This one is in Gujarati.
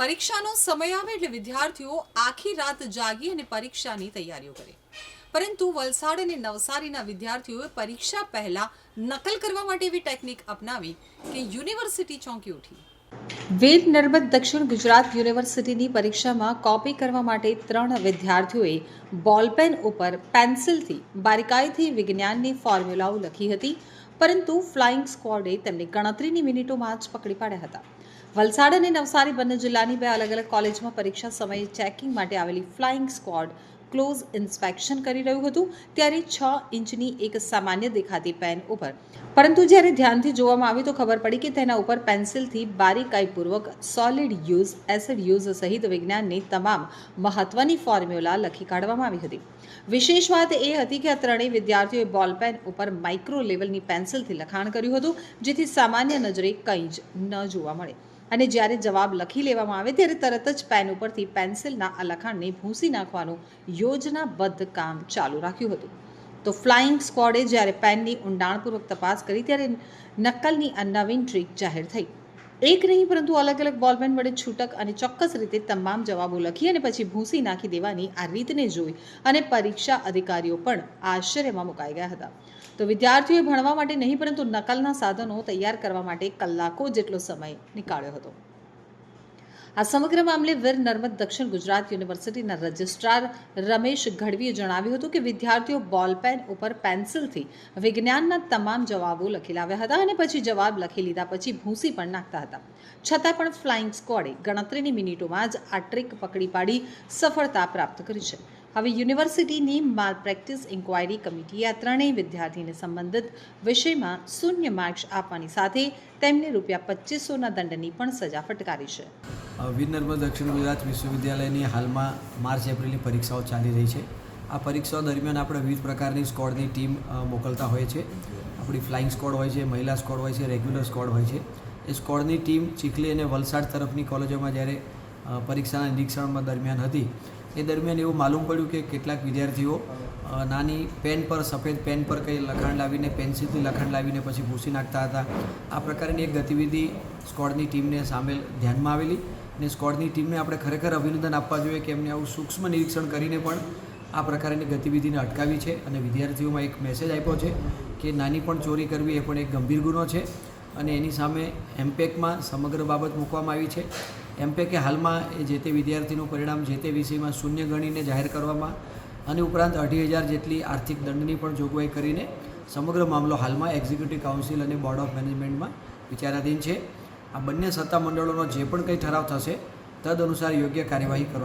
પરીક્ષાનો સમય આવે એટલે વિદ્યાર્થીઓ આખી રાત જાગી અને પરીક્ષાની તૈયારીઓ કરે. પરંતુ વલસાડ અને નવસારીના વિદ્યાર્થીઓએ પરીક્ષા પહેલા નકલ કરવા માટે એવી ટેકનિક અપનાવી કે યુનિવર્સિટી ચોંકી ઉઠી. વેદ નર્મદ દક્ષિણ ગુજરાત યુનિવર્સિટીની પરીક્ષામાં કોપી કરવા માટે ત્રણ વિદ્યાર્થીઓએ બોલપેન ઉપર પેન્સિલથી, બારીકાઈથી વિજ્ઞાનની ફોર્મ્યુલાઓ લખી હતી, પરંતુ ફ્લાઇંગ સ્ક્વોડે તેમને ગણતરીની મિનિટોમાં જ પકડી પાડ્યા હતા. વલસાડ અને નવસારી બંને જિલ્લાની બે અલગ અલગ કોલેજમાં પરીક્ષા સમયે ચેકિંગ માટે આવેલી ફ્લાઇંગ સ્ક્વોડ ક્લોઝ ઇન્સ્પેક્શન કરી રહ્યું હતું. ત્યારે છ ઇંચની એક સામાન્ય દેખાતી પેન ઉપર. પરંતુ જ્યારે ધ્યાનથી જોવામાં આવ્યું તો ખબર પડી કે તેના ઉપર પેન્સિલથી બારીકાઈપૂર્વક સોલિડ યુઝ એસિડ યુઝ સહિત વિજ્ઞાનની તમામ મહત્વની ફોર્મ્યુલા લખી કાઢવામાં આવી હતી. વિશેષ વાત એ હતી કે આ ત્રણેય વિદ્યાર્થીઓએ બોલપેન ઉપર માઇક્રો લેવલની પેન્સિલથી લખાણ કર્યું હતું, જેથી સામાન્ય નજરે કંઈ જ ન જોવા મળે. અને જ્યારે જવાબ લખી લેવામાં આવે ત્યારે તરત જ પેન ઉપરથી પેન્સિલના આ લખાણને ભૂંસી નાખવાનું યોજનાબદ્ધ કામ ચાલુ રાખ્યું હતું. તો ફ્લાઇંગ સ્ક્વોડે જ્યારે પેનની ઊંડાણપૂર્વક તપાસ કરી ત્યારે નકલની આ નવીન ટ્રીક જાહેર થઈ. એક નહીં, પરંતુ અલગ અલગ બોલપેન વડે છૂટક અને ચોક્કસ રીતે તમામ જવાબો લખી અને પછી ભૂંસી નાખી દેવાની આ રીતને જોઈ અને પરીક્ષા અધિકારીઓ પણ આશ્ચર્યમાં મુકાઈ ગયા હતા. તો વિદ્યાર્થીઓએ ભણવા માટે નહીં, પરંતુ નકલના સાધનો તૈયાર કરવા માટે કલાકો જેટલો સમય નીકાળ્યો હતો. આ સમગ્ર મામલે વીર નર્મદ દક્ષિણ ગુજરાત યુનિવર્સિટીના રજિસ્ટ્રાર રમેશ ગઢવીએ જણાવ્યું હતું કે વિદ્યાર્થીઓ બોલપેન ઉપર પેન્સિલથી વિજ્ઞાનના તમામ જવાબો લખી લાવ્યા હતા અને પછી જવાબ લખી લીધા પછી ભૂંસી પણ નાખતા હતા. છતાં પણ ફ્લાઇંગ સ્કોડે ગણતરીની મિનિટોમાં જ આ ટ્રીક પકડી પાડી સફળતા પ્રાપ્ત કરી છે. હવે યુનિવર્સિટીની માલ પ્રેક્ટિસ ઇન્ક્વાયરી કમિટીએ આ ત્રણેય વિદ્યાર્થીને સંબંધિત વિષયમાં શૂન્ય માર્ક્સ આપવાની સાથે તેમને રૂપિયા પચીસોના દંડની પણ સજા ફટકારી છે. વીર દક્ષિણ ગુજરાત વિશ્વવિદ્યાલયની હાલમાં માર્ચ એપ્રિલની પરીક્ષાઓ ચાલી રહી છે. આ પરીક્ષાઓ દરમિયાન આપણે વિવિધ પ્રકારની સ્કોડની ટીમ મોકલતા હોય છે. આપણી ફ્લાઇંગ સ્કોડ હોય છે, મહિલા સ્કોડ હોય છે, રેગ્યુલર સ્કોડ હોય છે. એ સ્કોડની ટીમ ચીખલી અને વલસાડ તરફની કોલેજોમાં જ્યારે પરીક્ષાના નિરીક્ષણમાં દરમિયાન હતી એ દરમિયાન એવું માલુમ પડ્યું કે કેટલાક વિદ્યાર્થીઓ નાની પેન પર, સફેદ પેન પર કંઈ લખાણ લાવીને, પેન્સિલથી લખાણ લાવીને પછી ભૂસી નાખતા હતા. આ પ્રકારની એક ગતિવિધિ સ્કોડની ટીમને સામેલ ધ્યાનમાં આવેલી અને સ્કોડની ટીમને આપણે ખરેખર અભિનંદન આપવા જોઈએ કે એમને આવું સૂક્ષ્મ નિરીક્ષણ કરીને પણ આ પ્રકારની ગતિવિધિને અટકાવી છે અને વિદ્યાર્થીઓમાં એક મેસેજ આપ્યો છે કે નાની પણ ચોરી કરવી એ પણ એક ગંભીર ગુનો છે અને એની સામે એમ્પેકમાં સમગ્ર બાબત મૂકવામાં આવી છે. એમપેકે હાલમાં એ જે તે વિદ્યાર્થીનું પરિણામ જે તે વિષયમાં શૂન્ય ગણીને જાહેર કરવામાં અને ઉપરાંત અઢી હજાર જેટલી આર્થિક દંડની પણ જોગવાઈ કરીને સમગ્ર મામલો હાલમાં એક્ઝિક્યુટિવ કાઉન્સિલ અને બોર્ડ ઓફ મેનેજમેન્ટમાં વિચારાધીન છે. આ બંને સત્તામંડળોનો જે પણ કંઈ ઠરાવ થશે તદ અનુસાર યોગ્ય કાર્યવાહી કરવા